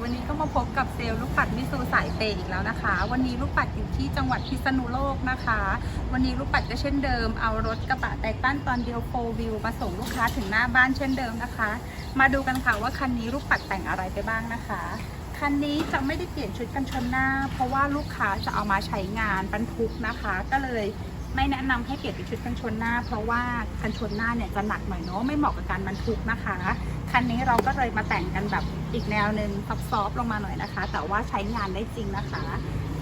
วันนี้เข้ามาพบกับเซลล์ลูกปัดมิซูสายเปย์อีกแล้วนะคะ วันนี้ลูกปัดอยู่ที่จังหวัดพิษณุโลกนะคะ วันนี้ลูกปัดก็เช่นเดิม เอารถกระบะไททันตอนเดียวโฟวิวมาส่งลูกค้าถึงหน้าบ้านเช่นเดิมนะคะ มาดูกันค่ะว่าคันนี้ลูกปัดแต่งอะไรไปบ้างนะคะคันนี้จะไม่ได้เปลี่ยนชุดกันชนหน้า เพราะว่าลูกค้าจะเอามาใช้งานบรรทุกนะคะ ก็เลย ไม่แนะนำให้เปลี่ยนเป็นชุดกันชนหน้า เพราะว่ากันชนหน้าเนี่ยจะหนักหน่อยเนาะไม่เหมาะกับการบรรทุกนะคะคันนี้เราก็เลยมาแต่งกันแบบอีกแนวหนึ่งซอฟต์ๆลงมาหน่อยนะคะ แต่ว่าใช้งานได้จริงนะคะ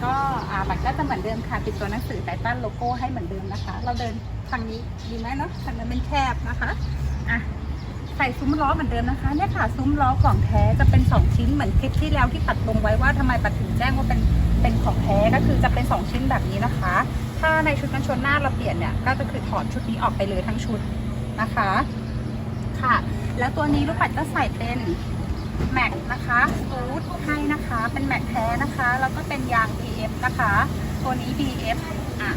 ก็อ่าบัตรก็จะเหมือนเดิมค่ะติดตัวหนังสือไททันโลโก้ให้เหมือนเดิมนะคะ เราเดินทางนี้ดีไหมเนาะทางนั้นเป็นแคบนะคะอะใส่ซุ้มล้อเหมือนเดิมนะคะเนี่ยค่ะซุ้มล้อของแท้จะเป็น 2 ชิ้นเหมือนคลิปที่แล้วที่ปัดลงไว้ว่าทำไมปัดถึงแจ้งว่าเป็นเป็นของแท้ก็คือจะเป็น 2 ชิ้นแบบนี้นะคะ ถ้าในชุดกันชนหน้าเราเปลี่ยนเนี่ย ก็จะคือถอดชุดนี้ออกไปเลยทั้งชุดนะคะ ค่ะ แล้วตัวนี้ลูกปัดก็ใส่เป็นแม็กนะคะฟูดให้นะคะ เป็นแม็กแท้นะคะ แล้วก็เป็นยาง BF นะคะ ตัวนี้ BF อะ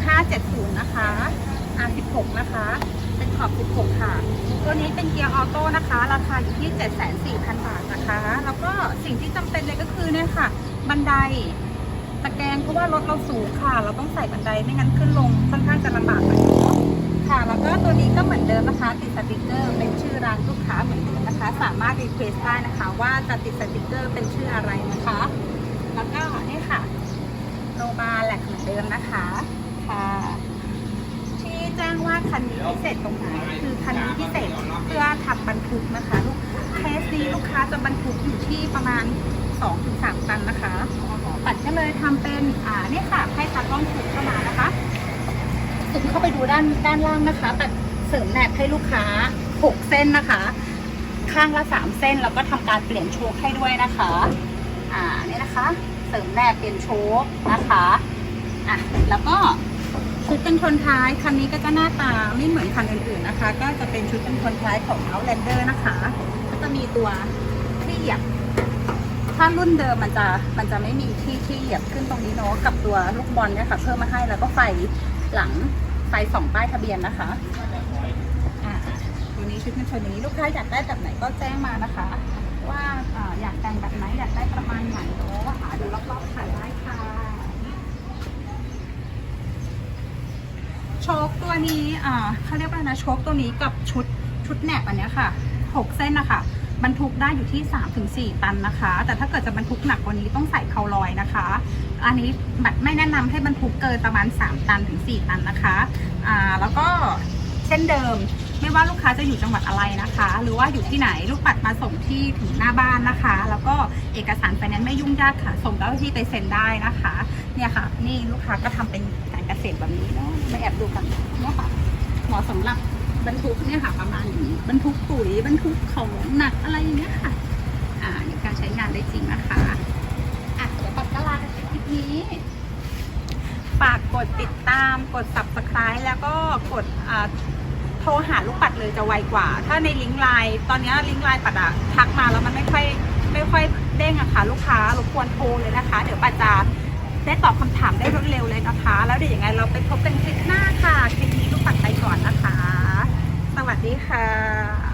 26570 นะคะ R16 นะคะ เป็นขอบ 16 ค่ะ ตัวนี้เป็นเกียร์ออโต้นะคะ ราคาอยู่ที่ 7,400,000บาทนะคะ แล้วก็สิ่งที่จำเป็นเลยก็คือเนี่ยค่ะ บันได ตะแกรงเพราะว่ารถเราสูงค่ะ เราต้องใส่บันไดไม่งั้นขึ้นลงค่อนข้างจะลำบากหน่อยเนาะค่ะ แล้วก็ตัวนี้ก็เหมือนเดิมนะคะ ติดสติกเกอร์เป็นชื่อร้านลูกค้าเหมือนเดิมนะคะ สามารถรีเควสได้นะคะ ว่าจะติดสติกเกอร์เป็นชื่ออะไรนะคะ แล้วก็นี่ค่ะโลบาแหลกเหมือนเดิมนะคะค่ะที่แจ้งว่าคันนี้พิเศษตรงไหนคือคันนี้พิเศษเพื่อทำบรรทุกนะคะลูกคสนี้ ลูกค้าจะบรรทุกอยู่ที่ประมาณ 2-3 ตันนะคะปัดก็เลยทำเป็นอ่าเนี่ยค่ะให้ตากล้องสูงเข้ามานะคะสูงเข้าไปดูด้านด้านล่างนะคะปัดเสริมแหนบให้ลูกค้า 6 เส้นนะคะ ข้างละ 3 เส้นแล้วก็ทำการเปลี่ยนโชคให้ด้วยนะคะอ่าเนี่ยนะคะ เสริมแหนบเปลี่ยนโชคนะคะอะแล้วก็ชุดกันชนท้ายคันนี้ก็จะหน้าตาไม่เหมือนคันอื่นๆนะคะ ก็จะเป็นชุดกันชนท้ายของ Outlander นะคะ ตัวที่เหยียบ ถ้ารุ่นเดิมมันจะมันจะไม่มีที่ที่เหยียบขึ้นตรงนี้เนาะกับตัวลูกบอลเนี่ยค่ะ เพิ่มมาให้แล้วก็ไฟหลังไฟสองป้ายทะเบียนนะคะอ่าตัวนี้ชุดกันชนนี้ลูกค้าอยากได้แบบไหนก็แจ้งมานะคะว่าอ่าอยากแต่งแบบไหนอยากได้ประมาณไหนเนาะหาดูรอบๆขายได้ค่ะโชคตัวนี้อ่าเขาเรียกว่าไรนะโชคตัวนี้กับชุดชุดแหนบอันนี้ค่ะ6เส้นนะคะ บรรทุกได้อยู่ที่ 3-4 ตันนะคะ แต่ถ้าเกิดจะบรรทุกหนักกว่านี้ต้องใส่เคาลอยนะคะ อันนี้บัตรไม่แนะนำให้บรรทุกเกินประมาณ 3 ตันถึง 4 ตันนะคะอ่าแล้วก็เช่นเดิมไม่ว่าลูกค้าจะอยู่จังหวัดอะไรนะคะ หรือว่าอยู่ที่ไหนลูกปัดมาส่งที่ถึงหน้าบ้านนะคะ แล้วก็เอกสารไฟแนนซ์ไม่ยุ่งยากค่ะ ส่งเจ้าหน้าที่ไปเซ็นได้นะคะ เนี่ยค่ะ นี่ลูกค้าก็ทำเป็นการเกษตรแบบนี้เนาะมาแอบดูกันเนี่ยค่ะเหมาะสำหรับ บรรทุกเนี่ยค่ะประมาณนี้บรรทุกปุ๋ยบรรทุกของหนักอะไรอย่างเงี้ยค่ะอ่าในการใช้งานได้จริงนะคะอะเดี๋ยวปัดก็ลากันคลิปนี้ฝากกดติดตามกด subscribe แล้วก็กดอ่าโทรหาลูกปัดเลยจะไวกว่า ถ้าในลิงก์ไลน์ตอนนี้ลิงก์ไลน์ปัดอะทักมาแล้วมันไม่ค่อยไม่ค่อยเด้งอะค่ะ ลูกค้ารบกวนโทรเลยนะคะ เดี๋ยวปัดจะได้ตอบคำถามได้รวดเร็วเลยนะคะ แล้วเดี๋ยวยังไงเราไปพบกันคลิปหน้าค่ะคลิปนี้ลูกปัดไปก่อนนะคะ สวัส ดีค่ะ